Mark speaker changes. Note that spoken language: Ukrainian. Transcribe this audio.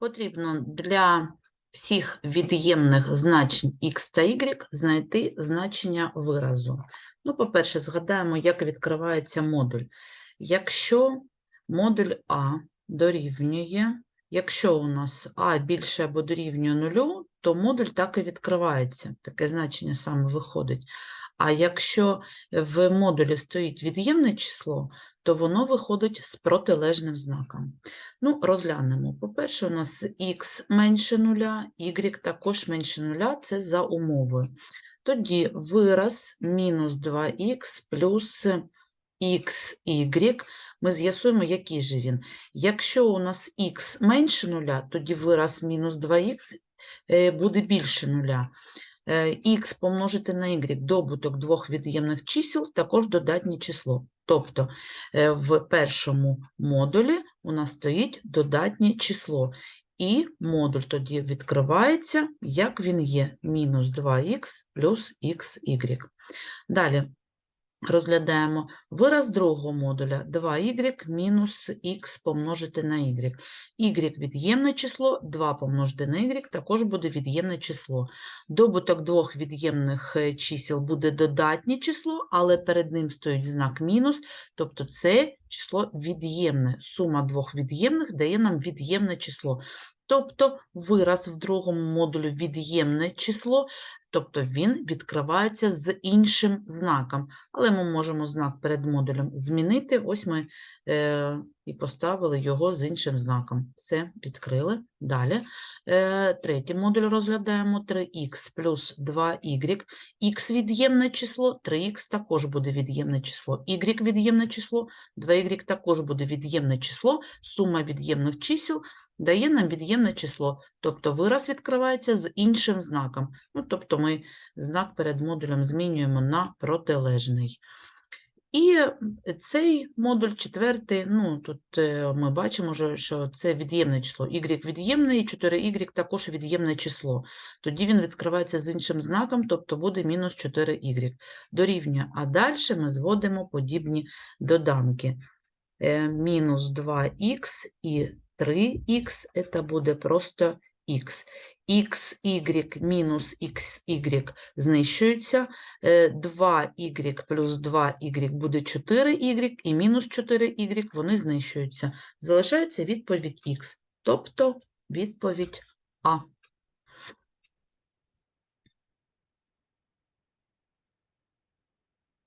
Speaker 1: Потрібно для всіх від'ємних значень x та y знайти значення виразу. Ну, по-перше, згадаємо, як відкривається модуль. Якщо модуль А дорівнює, якщо у нас А більше або дорівнює нулю, то модуль так і відкривається. Таке значення саме виходить. А якщо в модулі стоїть від'ємне число, то воно виходить з протилежним знаком. Ну, розглянемо. По-перше, у нас х менше нуля, y також менше нуля, це за умовою. Тоді вираз мінус 2х плюс xy, ми з'ясуємо, який же він. Якщо у нас х менше нуля, тоді вираз мінус 2х е, буде більше нуля. х помножити на y, добуток двох від'ємних чисел, також додатнє число. Тобто е, в першому модулі у нас стоїть додатнє число, і модуль тоді відкривається, як він є, мінус 2х плюс xy. Далі розглядаємо вираз другого модуля 2y мінус х помножити на y. y – від'ємне число, 2 помножити на y також буде від'ємне число. Добуток двох від'ємних е, чисел буде додатнє число, але перед ним стоїть знак мінус, тобто це число від'ємне. Сума двох від'ємних дає нам від'ємне число. Тобто вираз в другому модулі від'ємне число, тобто він відкривається з іншим знаком. Але ми можемо знак перед модулем змінити. Ось ми е, і поставили його з іншим знаком. Все, відкрили. Далі. Е, третій модуль розглядаємо 3х плюс 2y. х від'ємне число, 3х також буде від'ємне число. y від'ємне число, 2y також буде від'ємне число. Сума від'ємних чисел дає нам від'ємне число, тобто вираз відкривається з іншим знаком. Ну, тобто ми знак перед модулем змінюємо на протилежний. І цей модуль четвертий, ну, тут е, ми бачимо, що це від'ємне число. y від'ємне і 4y також від'ємне число. Тоді він відкривається з іншим знаком, тобто буде мінус 4y. Дорівнює. А далі ми зводимо подібні доданки. Е, Мінус 2х і 3х – це буде просто х. xy мінус xy знищуються, 2y плюс 2y буде 4y, і мінус 4y вони знищуються. Залишається відповідь х, тобто відповідь А.